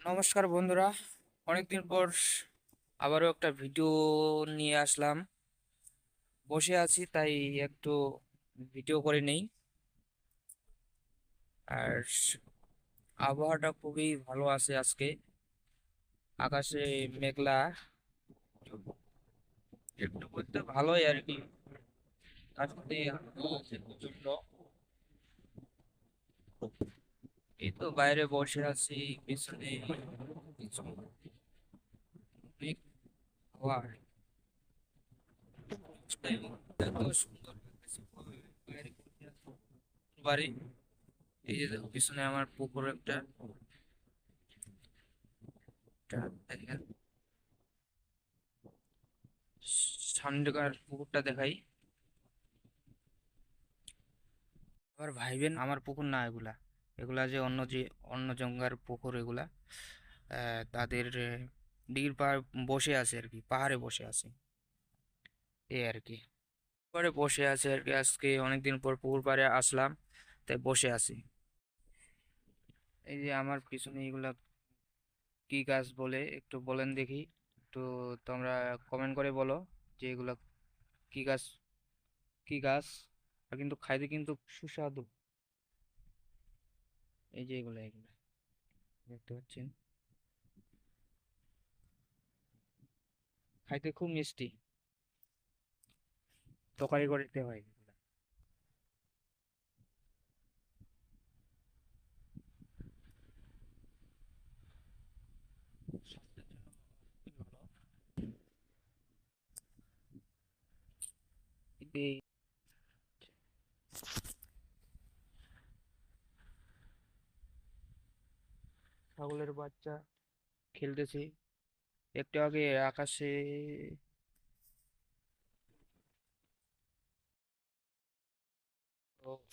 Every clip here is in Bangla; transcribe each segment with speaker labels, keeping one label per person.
Speaker 1: নমস্কার বন্ধুরা। অনেকদিন পর আবারও একটা ভিডিও নিয়ে আসলাম। বসে আছি, তাই একটু ভিডিও করে নেই। আর আবহাওয়াটা খুবই ভালো আছে আজকে। আকাশে মেঘলা। একটু বলতে ভালোই আর কি। তার সাথে প্রচণ্ড এই তো বাইরে বসে আছি, পিছনে। বাড়ি। এই যে পিছনে আমার পুকুর একটা। সামনেকার পুকুরটা দেখাই। আবার ভাইবেন, আমার পুকুর না এগুলা। এগুলা যে অন্য যে অন্য জঙ্গার পুকুর এগুলা তাদের ডিগির পাহাড় বসে আছে আর কি, পাহাড়ে বসে আছে। এই আর কি। পাড়ে বসে আছে আর কি, আজকে অনেকদিন পর পুকুর পাড়ে আসলাম, তাই বসে আছি। এই যে আমার পিছনে এগুলা কি গাছ বলে, একটু বলেন দেখি, একটু তোমরা কমেন্ট করে বলো যে এগুলা কি গাছ কি গাছ, আর কিন্তু খাইতে কিন্তু সুস্বাদু। এই যে এগুলা এগুলা। দেখতে পাচ্ছেন? খাইতে খুব মিষ্টি। তরকারি করে দিতে হয় এগুলা। স্বাস্থ্যের জন্য খুবই ভালো এতে ছাগলের বাচ্চা। খেলতেছে। একটু আগে আকাশে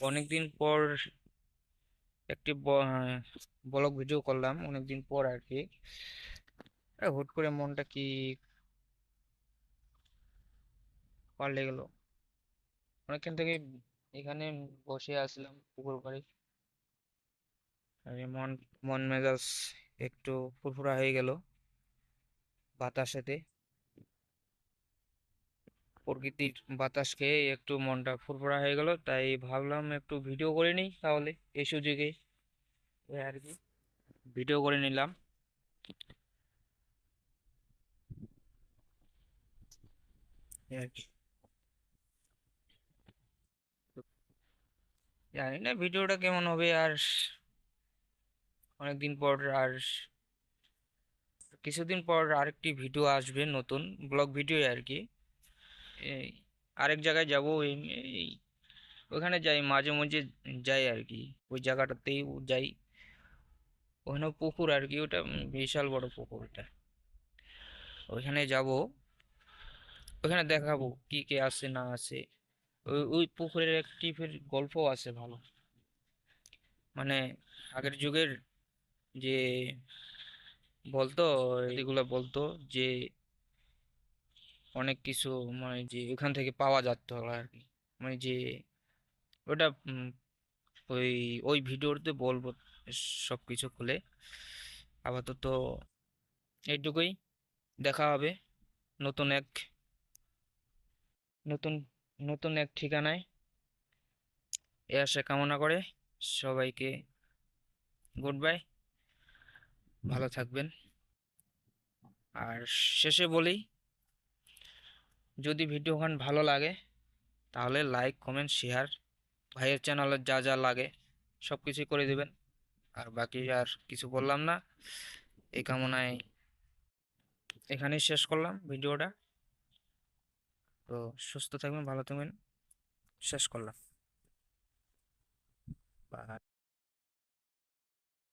Speaker 1: অনেকদিন পর একটি ব্লগ ভিডিও করলাম, অনেকদিন পর আর কি। হুট করে মনটা কি পাল্টে গেল। অনেকক্ষণ থেকে এখানে বসে আসলাম পুকুর পাড়ে। মন মন মেজাজ একটু ফুরফুরা হয়ে গেল বাতাসেতে। প্রকৃতির বাতাস খেয়ে একটু মনটা ফুরফুরা হয়ে গেল, তাই ভাবলাম একটু ভিডিও করে নিই তাহলে, এই সুযোগে। আর কি ভিডিও করে নিলাম। জানি না ভিডিওটা কেমন হবে, আর অনেকদিন পর আর কিছুদিন পর আরেকটি ভিডিও আসবে নতুন ব্লগ ভিডিও আর কি। আরেক জায়গায় যাব, এই ওখানে যাই, মাঝে মাঝে যাই আর কি। ওই জায়গাটাতেই যাই। ওখানে পুকুর আর কি, ওটা বিশাল বড় পুকুর ওটা ওইখানে যাব। ওখানে দেখাবো কি, কে আছে, না আছে। ওই ওই পুকুরের একটি ফের গল্প আছে ভালো। মানে আগের যুগের যে বলতো, এগুলা বলতো যে অনেক কিছু মানে যে ওখান থেকে পাওয়া যেত আর কি। মানে যে ওটা ওই ওই ভিডিওতে বলব সব কিছু খুলে। আপাতত এইটুকুই, দেখা হবে নতুন এক, নতুন নতুন এক ঠিকানায়। এ আশা কামনা করে, সবাইকে গুড বাই। ভালো থাকবেন। আর শেষে বলি, যদি ভিডিওখান ভালো লাগে, তাহলে লাইক, কমেন্ট, শেয়ার, ভাইয়ের চ্যানেলে যা যা লাগে, সব কিছুই করে দিবেন। আর বাকি আর কিছু বললাম না। এই কামনায় এখানেই শেষ করলাম ভিডিওটা। তো সুস্থ থাকবেন, ভালো থাকবেন, শেষ করলাম।